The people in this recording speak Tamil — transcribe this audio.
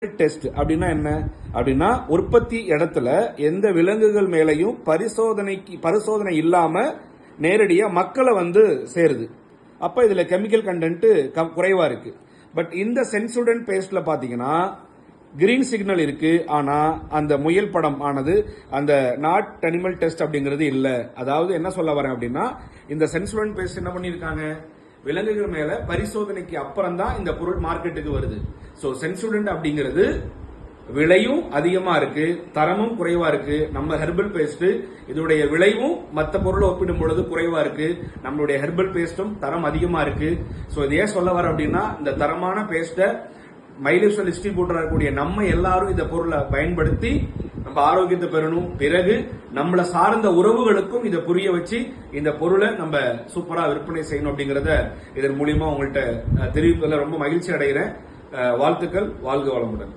டெஸ்ட் அப்படின்னா என்ன? அப்படின்னா உற்பத்தி இடத்துல எந்த விலங்குகள் மேலையும் பரிசோதனைக்கு பரிசோதனை இல்லாம நேரடியா மக்களை வந்து சேருது. அப்ப இதுல கெமிக்கல் கண்டென்ட் குறைவா இருக்கு. பட் இந்த சென்சுடன் பேஸ்ட்ல பாத்தீங்கன்னா கிரீன் சிக்னல் இருக்கு. ஆனா அந்த முயல் படம் ஆனது அந்த நாட் அனிமல் டெஸ்ட் அப்படிங்கிறது இல்லை. அதாவது என்ன சொல்ல வரேன் அப்படின்னா இந்த சென்சுடன் பேஸ்ட் என்ன பண்ணியிருக்காங்க? விலங்குகள் மேல பரிசோதனைக்கு அப்புறம் தான் இந்த பொருள் மார்க்கெட்டுக்கு வருது. ஸோ சென்சுடன்ட் அப்படிங்கிறது விலையும் அதிகமா இருக்கு தரமும் குறைவா இருக்கு. நம்ம ஹெர்பல் பேஸ்ட் இதோடைய விலையும் மற்ற பொருளை ஒப்பிடும் பொழுது குறைவா இருக்கு. நம்மளுடைய ஹெர்பல் பேஸ்டும் தரம் அதிகமா இருக்கு. ஸோ இது ஏன் சொல்ல வர அப்படின்னா இந்த தரமான பேஸ்ட்டை மைலேஸ்வல் டிஸ்ட்ரிபியூட்டராக இருக்கக்கூடிய நம்ம எல்லாரும் இந்த பொருளை பயன்படுத்தி நம்ம ஆரோக்கியத்தை பெறணும். பிறகு நம்மளை சார்ந்த உறவுகளுக்கும் இதை புரிய வச்சு இந்த பொருளை நம்ம சூப்பரா விற்பனை செய்யணும் அப்படிங்கறத இதன் மூலியமா உங்கள்கிட்ட தெரிவிப்பதில் ரொம்ப மகிழ்ச்சி அடைகிறேன். வாழ்த்துக்கள். வாழ்க வளமுடன்.